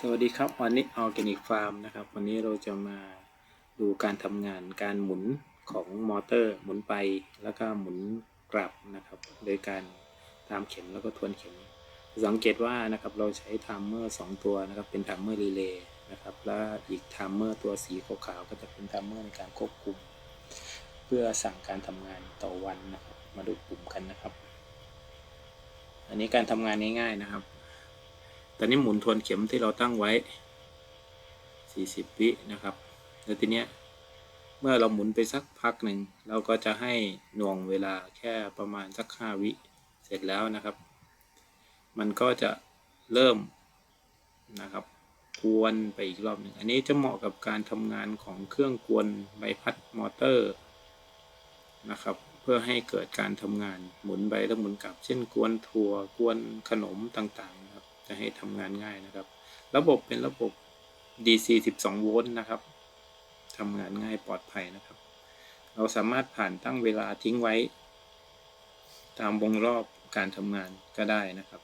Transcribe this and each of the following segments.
สวัสดีครับวันนี้ออร์แกนิกฟาร์มนะครับ วันนี้เราจะมาดูการทำงานการหมุนของมอเตอร์ หมุนไปแล้วก็หมุนกลับนะครับ โดยการตามเข็มแล้วก็ทวนเข็ม สังเกตว่านะครับเราใช้ไทม์เมอร์สองตัวนะครับเป็นไทม์เมอร์รีเลย์นะครับและอีกไทม์เมอร์ตัวสีขาวๆก็จะเป็นไทม์เมอร์ในการควบคุม เพื่อสั่งการทำงานต่อวันนะครับมาดูปุ่มกันนะครับ อันนี้การทำงานง่ายๆนะครับ ตอนนี้หมุนทวนเข็มที่เราตั้งไว้ 40 วินะครับ แล้วทีเนี้ยเมื่อเราหมุนไปสักพักหนึ่ง เราก็จะให้หน่วงเวลาแค่ประมาณสัก 5 วิเสร็จแล้วนะครับ มันก็จะเริ่มนะครับกวนไปอีกรอบหนึ่ง อันนี้จะเหมาะกับการทำงานของเครื่องกวนใบพัดมอเตอร์นะครับเพื่อให้เกิดการทำงานหมุนไปแล้วหมุนกลับ เช่นกวนถั่วกวนขนมต่างๆน จะให้ทำงานง่ายนะครับ ระบบเป็นระบบ DC 12 โวลต์นะครับทำงานง่ายปลอดภัยนะครับ เราสามารถผ่านตั้งเวลาทิ้งไว้ ตามวงรอบการทำงานก็ได้นะครับ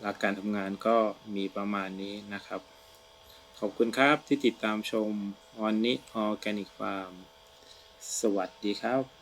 หลักการทำงานก็มีประมาณนี้นะครับ ขอบคุณครับที่ติดตามชมวันนี้ออร์แกนิกฟาร์มสวัสดีครับ